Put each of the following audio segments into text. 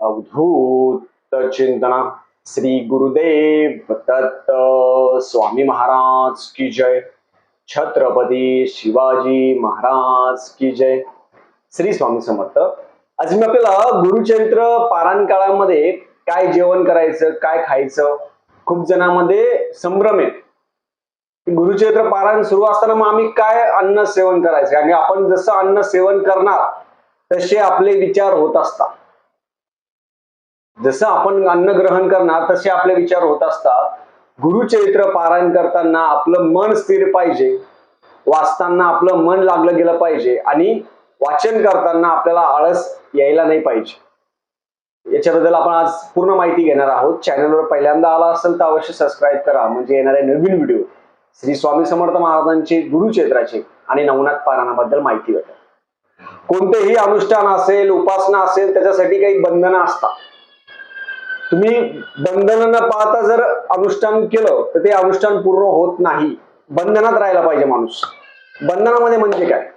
अवधूत चिंतना। श्री गुरुदेव दत्त स्वामी महाराज की जय। छत्रपती शिवाजी महाराज की जय। श्री स्वामी समर्थ। आज मी आपल्याला गुरुचरित्र पारायण काळामध्ये काय जेवण करायचं काय खायचं खूप जणांमध्ये संभ्रम आहे. गुरुचरित्र पारायण सुरू असताना मग आम्ही काय अन्न सेवन करायचं? आणि आपण जसं अन्न सेवन करणार तसे आपले विचार होत असतात. जसं आपण अन्न ग्रहण करणार तसे आपले विचार होत असतात. गुरुचरित्र पारायण करताना आपलं मन स्थिर पाहिजे. वाचताना आपलं मन लागलं गेलं पाहिजे आणि वाचन करताना आपल्याला आळस यायला नाही पाहिजे. याच्याबद्दल आपण आज पूर्ण माहिती घेणार आहोत. चॅनलवर पहिल्यांदा आला असेल तर अवश्य सबस्क्राईब करा. म्हणजे येणारे नवीन व्हिडिओ श्री स्वामी समर्थ महाराजांचे गुरुचरित्राचे आणि नवनाथ पारायणाबद्दल माहिती भेटेल. कोणतेही अनुष्ठान असेल उपासना असेल त्याच्यासाठी काही बंधनं असतात. तुम्ही बंधन न पाहता जर अनुष्ठान केलं तर ते अनुष्ठान पूर्ण होत नाही. बंधनात राहायला पाहिजे माणूस. बंधनामध्ये म्हणजे काय?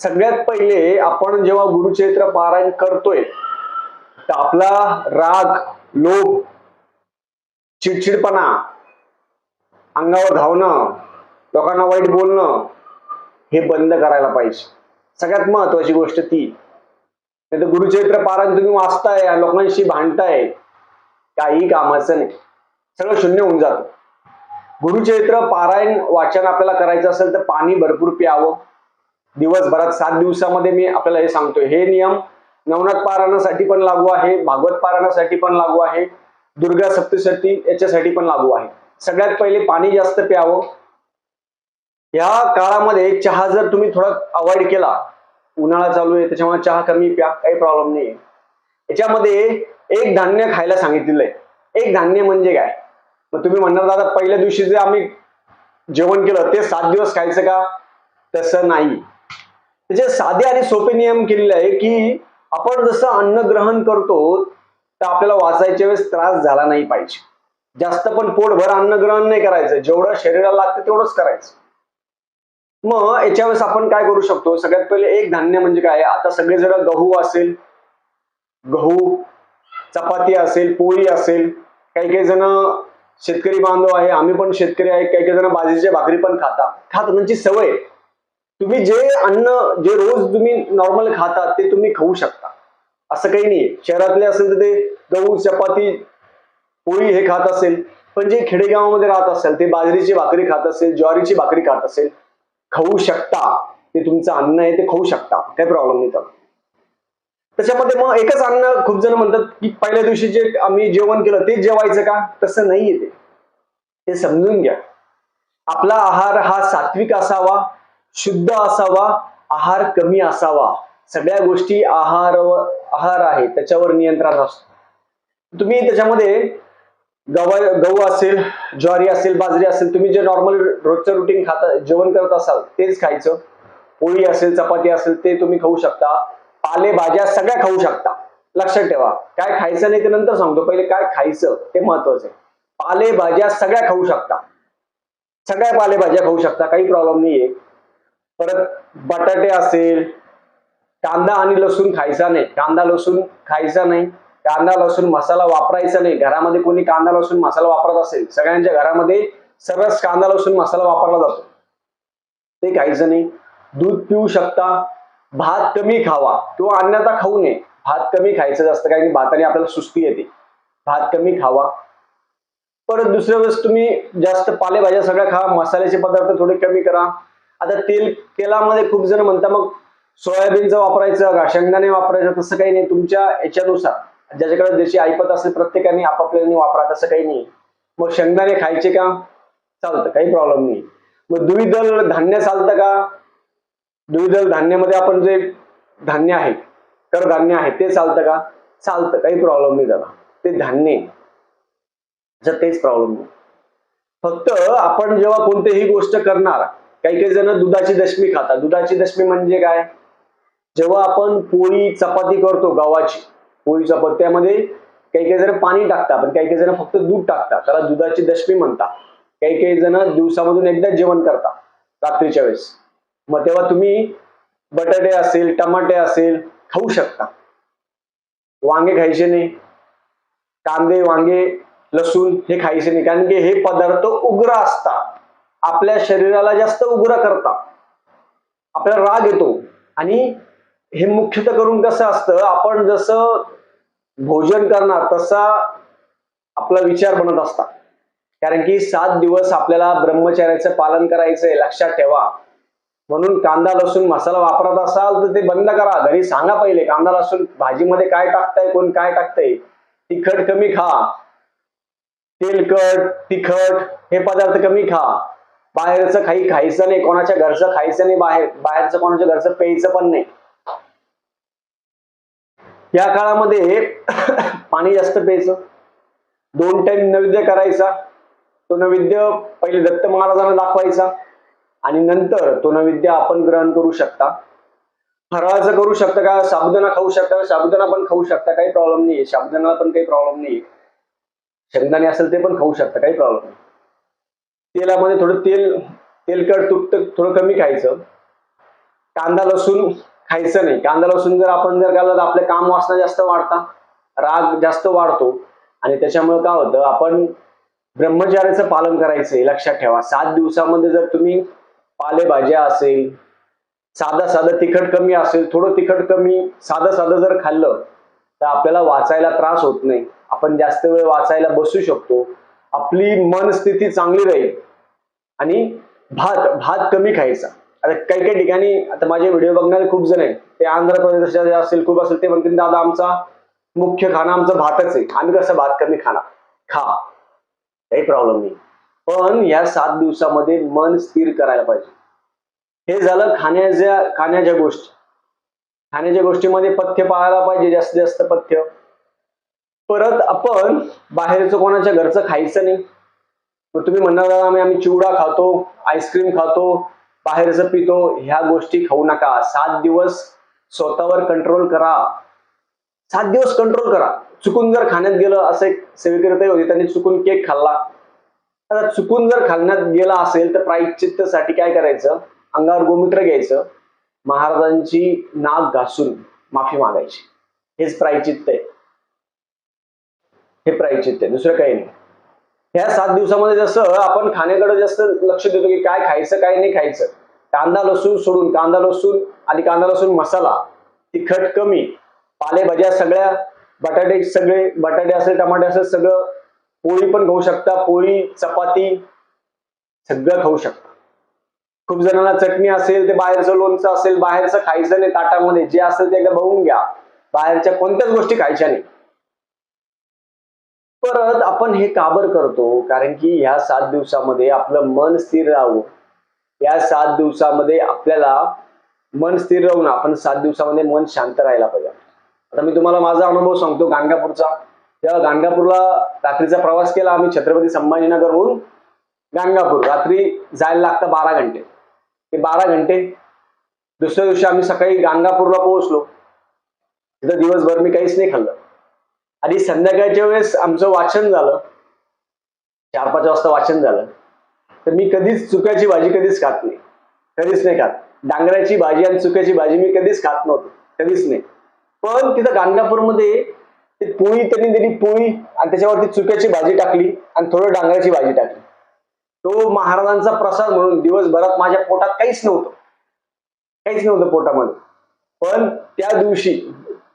सगळ्यात पहिले आपण जेव्हा गुरुचरित्र पारायण करतोय तर आपला राग लोभ चिडचिडपणा अंगावर धावणं लोकांना वाईट बोलणं हे बंद करायला पाहिजे. सगळ्यात महत्वाची गोष्ट ती. नाही तर गुरुचरित्र पारायण तुम्ही वाचताय लोकांशी भांडताय काही कामाचं नाही. सगळं शून्य होऊन जातं. गुरुचरित्र पारायण वाचन आपल्याला करायचं असेल तर पाणी भरपूर प्यावं. दिवसभरात सात दिवसामध्ये मी आपल्याला हे सांगतो हे नियम नवनाथ पारायणासाठी पण लागू आहे भागवत पारायणासाठी पण लागू आहे दुर्गा सप्तशती याच्यासाठी पण लागू आहे. सगळ्यात पहिले पाणी जास्त प्यावं. या काळामध्ये चहा जर तुम्ही थोडा अवॉइड केला उन्हाळा चालू आहे त्याच्यामुळे चहा कमी प्या काही प्रॉब्लेम नाही याच्यामध्ये एक धान्य खायला सांगितलेलं आहे. एक धान्य म्हणजे काय? मग तुम्ही म्हणणार दादा पहिल्या दिवशी जे आम्ही जेवण केलं ते सात दिवस खायचं का? तसं नाही. त्याचे साधे आणि सोपे नियम केलेले आहे की आपण जसं अन्न ग्रहण करतो तर आपल्याला वाचायच्या वेळेस त्रास झाला नाही पाहिजे. जास्त पण पोटभर अन्न ग्रहण नाही करायचं. जेवढं शरीराला लागतं तेवढंच करायचं. मग याच्या वेळेस आपण काय करू शकतो? सगळ्यात पहिले एक धान्य म्हणजे काय? आता सगळेजण गहू असेल. गहू चपाती असेल पोळी असेल काही काही जण शेतकरी बांधव आहे आम्ही पण शेतकरी आहे काही काही जण बाजरीच्या भाकरी पण खाता. खात त्यांची सवय. तुम्ही जे अन्न जे रोज तुम्ही नॉर्मल खाता ते तुम्ही खाऊ शकता. असं काही नाही. शहरातले असेल तर ते गहू चपाती पोळी हे खात असेल. पण जे खेडेगावामध्ये राहत असेल ते बाजरीची भाकरी खात असेल ज्वारीची भाकरी खात असेल खाऊ शकता. ते तुमचं अन्न आहे ते खाऊ शकता. काही प्रॉब्लेम नाही त्याला त्याच्यामध्ये मग एकच अन्न खूप जण म्हणतात की पहिल्या दिवशी जे आम्ही जेवण केलं ते जेवायचं का? तसं नाहीये ते. ते समजून घ्या. आपला आहार हा सात्विक असावा शुद्ध असावा आहार कमी असावा. सगळ्या गोष्टी आहार आहार आहे त्याच्यावर नियंत्रण असतो. तुम्ही त्याच्यामध्ये गव्हा गहू असेल ज्वारी असेल बाजरी असेल तुम्ही जे नॉर्मल रोजचं रुटीन खाता जेवण करत असाल तेच खायचं. पोळी असेल चपाती असेल ते तुम्ही खाऊ शकता. पालेभाज्या सगळ्या खाऊ शकता. लक्षात ठेवा. काय खायचं नाही ते नंतर सांगतो. पहिले काय खायचं ते महत्वाचं आहे. पालेभाज्या सगळ्या खाऊ शकता. सगळ्या पालेभाज्या खाऊ शकता. काही प्रॉब्लेम नाहीये. परत बटाटे असेल कांदा आणि लसूण खायचा नाही. कांदा लसूण खायचा नाही. कांदा लसूण मसाला वापरायचा नाही. घरामध्ये कोणी कांदा लसूण मसाला वापरत असेल सगळ्यांच्या घरामध्ये सर्वच कांदा लसूण मसाला वापरला जातो. ते खायचं नाही. दूध पिऊ शकता. भात कमी खावा. किंवा अन्यथा खाऊ नये. भात कमी खायचं जास्त कारण की भाताने आपल्याला सुस्ती येते. भात कमी खावा. परत दुसऱ्या वेळेस तुम्ही जास्त पालेभाज्या सगळ्या खा. मसाल्याचे पदार्थ थोडे कमी करा. आता तेल तेलामध्ये खूप जण म्हणतात मग सोयाबीनचं वापरायचं का शेंगदाणे वापरायचं तसं काही नाही. तुमच्या याच्यानुसार. ज्याच्याकडे जशी ऐपत असेल प्रत्येकाने आपापल्याने वापरा. तसं काही नाही. मग शेंगदाणे खायचे का? चालतं. काही प्रॉब्लेम नाही. मग द्विदल धान्य चालतं का? द्विदल धान्यामध्ये आपण जे धान्य आहे कडधान्य आहे ते चालतं का? चालतं काही प्रॉब्लेम नाही त्याला. ते धान्य तेच प्रॉब्लेम नाही. फक्त आपण जेव्हा कोणतीही गोष्ट करणार काही काही जण दुधाची दशमी खातात. दुधाची दशमी म्हणजे काय? जेव्हा आपण पोळी चपाती करतो गव्हाची पोळी चपाती त्यामध्ये काही काही जण पाणी टाकतात पण काही काही जण फक्त दूध टाकतात. त्याला दुधाची दशमी म्हणतात. काही काही जण दिवसामधून एकदा जेवण करतात रात्रीच्या वेळेस. मग तेव्हा तुम्ही बटाटे असेल टमाटे असेल खाऊ शकता. वांगे खायचे नाही. कांदे वांगे लसूण हे खायचे नाही. कारण की हे पदार्थ उग्र असतात. आपल्या शरीराला जास्त उग्र करतात. आपल्याला राग येतो. आणि हे मुख्यतः करून कसं असतं आपण जसं भोजन करणार तसा आपला विचार बनत असतात. कारण की सात दिवस आपल्याला ब्रह्मचर्याचं पालन करायचंय लक्षात ठेवा. म्हणून कांदा लसूण मसाला वापरत असाल तर ते बंद करा. घरी सांगा पहिले कांदा लसूण भाजीमध्ये काय टाकताय कोण काय टाकतंय? तिखट कमी खा. तेलकट तिखट हे पदार्थ कमी खा. बाहेरचं काही खायचं नाही कोणाच्या घरचं खायचं नाही बाहेर बाहेरचं कोणाच्या घरचं प्यायचं पण नाही. या काळामध्ये पाणी जास्त प्यायचं. दोन टाइम नैवेद्य करायचा. तो नैवेद्य पहिले दत्त महाराजांना दाखवायचा. आणि नंतर तो नैवेद्य आपण ग्रहण करू शकता. फराळाचं करू शकता का? साबुदाणा खाऊ शकता? साबुदाणा पण खाऊ शकता काही प्रॉब्लेम नाहीये. साबुदाणाला पण काही प्रॉब्लेम नाहीये. शेंगदाणे असेल ते पण खाऊ शकता काही प्रॉब्लेम नाही. तेलामध्ये थोडं तेल तेलकट तुटत थोडं कमी खायचं. कांदा लसूण खायचं नाही. कांदा लसूण जर आपण जर खाल्लं तर आपले काम वासना जास्त वाढता राग जास्त वाढतो. आणि त्याच्यामुळे काय होतं आपण ब्रह्मचार्याचं पालन करायचंय लक्षात ठेवा. सात दिवसामध्ये जर तुम्ही पालेभाज्या असेल साधं साधं तिखट कमी असेल थोडं तिखट कमी साधं साधं जर खाल्लं तर आपल्याला वाचायला त्रास होत नाही. आपण जास्त वेळ वाचायला बसू शकतो. आपली मनस्थिती चांगली राहील. आणि भात भात कमी खायचा. आता काही काही ठिकाणी आता माझे व्हिडिओ बघणारे खूप जण आहेत. ते आंध्र प्रदेशात असेल खूप असेल ते म्हणतील दादा आमचा मुख्य खाना आमचा भातच आहे. आम्ही कसं भात कमी खाणार? खा. काही प्रॉब्लेम नाही. पण या सात दिवसामध्ये मन स्थिर करायला पाहिजे. हे झालं खाण्याच्या खाण्याच्या गोष्टी. खाण्याच्या गोष्टीमध्ये पथ्य पाळायला पाहिजे जास्तीत जास्त पथ्य. परत आपण बाहेरचं कोणाच्या घरचं खायचं नाही. मग तुम्ही म्हणणार आम्ही आम्ही चिवडा खातो आईस्क्रीम खातो बाहेरचं पितो. ह्या गोष्टी खाऊ नका. सात दिवस स्वतःवर कंट्रोल करा. सात दिवस कंट्रोल करा. चुकून जर खाण्यात गेलं असं एक सेवेकरताही होते त्यांनी चुकून केक खाल्ला. आता चुकून जर खाण्यात गेला असेल तर प्रायश्चित्तसाठी काय करायचं? अंगावर गोमूत्र घ्यायचं. महाराजांची नाक घासून माफी मागायची. हेच प्रायचित्त आहे. हे प्रायचित्त आहे. दुसरं काही नाही. ह्या सात दिवसामध्ये जसं आपण खाण्याकडे जास्त लक्ष देतो की काय खायचं काय नाही खायचं. कांदा लसूण सोडून कांदा लसूण आणि कांदा लसूण मसाला तिखट कमी पालेभाज्या सगळ्या बटाटे सगळे बटाटे असेल टमाटे असेल सगळं पोळी पण खाऊ शकता पोळी चपाती सगळं खाऊ शकता. खूप जणांना चटणी असेल ते बाहेरचं लोणचं असेल बाहेरचं खायचं नाही ताटामध्ये. जे असेल ते एकदा बघून घ्या. बाहेरच्या कोणत्याच गोष्टी खायच्या नाही. परत आपण हे काबर करतो? कारण की ह्या सात दिवसामध्ये आपलं मन स्थिर राहावं या सात दिवसामध्ये आपल्याला मन स्थिर राहून आपण सात दिवसामध्ये मन शांत राहायला पाहिजे. आता मी तुम्हाला माझा अनुभव सांगतो गाणगापूरचा. तेव्हा गाणगापूरला रात्रीचा प्रवास केला. आम्ही छत्रपती संभाजीनगरहून गाणगापूर. रात्री जायला लागतं बारा घंटे. ते बारा घंटे दुसऱ्या दिवशी आम्ही सकाळी गाणगापूरला पोहोचलो. तिथं दिवसभर मी काहीच नाही खाल्लं. आणि संध्याकाळच्या वेळेस आमचं वाचन झालं. चार पाच वाजता वाचन झालं. तर मी कधीच चुक्याची भाजी कधीच खात नाही. कधीच नाही खात. डांगराची भाजी आणि चुक्याची भाजी मी कधीच खात नव्हतो. कधीच नाही. पण तिथं गाणगापूरमध्ये ते पोळी त्यांनी दिली पोळी आणि त्याच्यावरती चुक्याची भाजी टाकली आणि थोडं डांगराची भाजी टाकली. तो महाराजांचा प्रसाद म्हणून दिवसभरात माझ्या पोटात काहीच नव्हतं. काहीच नव्हतं पोटामध्ये. पण त्या दिवशी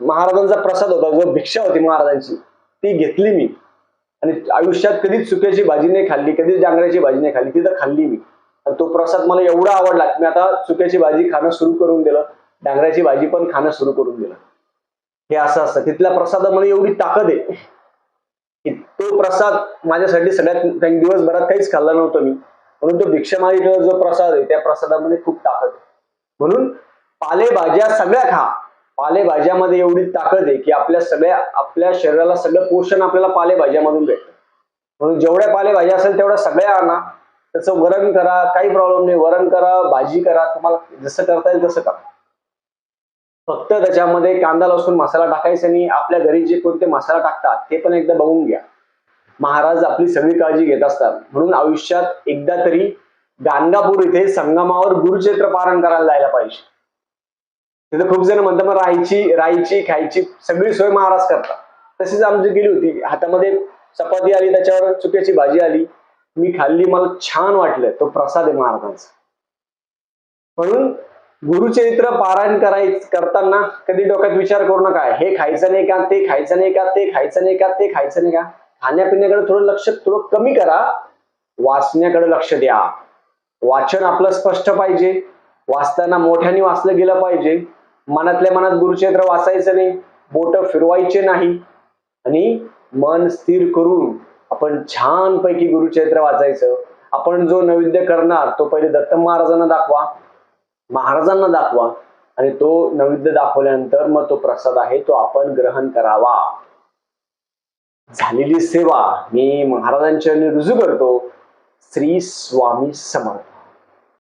महाराजांचा प्रसाद होता जो भिक्षा होती महाराजांची ती घेतली मी. आणि आयुष्यात कधीच चुक्याची भाजी नाही खाल्ली कधीच डांगराची भाजी नाही खाल्ली ती तर खाल्ली मी. आणि तो प्रसाद मला एवढा आवडला की मी आता चुक्याची भाजी खाणं सुरू करून दिलं डांगराची भाजी पण खाणं सुरू करून दिलं. हे असं असतं. तिथल्या प्रसादामध्ये एवढी ताकद आहे की तो प्रसाद माझ्यासाठी सगळ्यात दिवसभरात काहीच खाल्ला नव्हतं मी. म्हणून तो भिक्षा जो प्रसाद आहे त्या प्रसादामध्ये खूप ताकद आहे. म्हणून पालेभाज्या सगळ्या खा. पालेभाज्यामध्ये एवढी ताकद आहे की आपल्या सगळ्या आपल्या शरीराला सगळं पोषण आपल्याला पालेभाज्यामधून भेटतं. म्हणून जेवढ्या पालेभाज्या असेल तेवढ्या सगळ्या आणा. त्याचं वरण करा काही प्रॉब्लेम नाही. वरण करा भाजी करा. तुम्हाला जसं करता येईल तसं करा. फक्त त्याच्यामध्ये कांदा लसूण मसाला टाकायचा आणि आपल्या घरी जे कोणते मसाला टाकतात ते पण एकदा बघून घ्या. महाराज आपली सगळी काळजी घेत असतात. म्हणून आयुष्यात एकदा तरी गाणगापूर इथे संगमावर गुरुक्षेत्र पारण करायला जायला पाहिजे. तिथे खूप जण म्हणतात मग राहायची राहायची खायची सगळी सोय महाराज करतात. तशीच आमची गेली होती. हातामध्ये चपाती आली त्याच्यावर चुक्याची भाजी आली. मी खाल्ली मला छान वाटलं. तो प्रसाद आहे महाराजांचा. म्हणून गुरुचरित्र पारायण कराय करताना कधी डोक्यात विचार करू नका. हे खायचं नाही का ते खायचं नाही का ते खायचं नाही का ते खायचं नाही का? खाण्यापिण्याकडे थोडं लक्ष थोडं कमी करा. वाचण्याकडे लक्ष द्या. वाचन आपलं स्पष्ट पाहिजे. वाचताना मोठ्याने वाचलं गेलं पाहिजे. मनातल्या मनात गुरुचरित्र वाचायचं नाही. बोट फिरवायचे नाही. आणि मन स्थिर करून आपण छानपैकी गुरुचरित्र वाचायचं. आपण जो नैवेद्य करणार तो पहिले दत्त महाराजांना दाखवा. महाराजांना दाखवा. आणि तो नैवेद्य दाखवल्यानंतर मग तो प्रसाद आहे तो आपण ग्रहण करावा. झालेली सेवा मी महाराजांच्या रुजू करतो. श्री स्वामी समर्थ.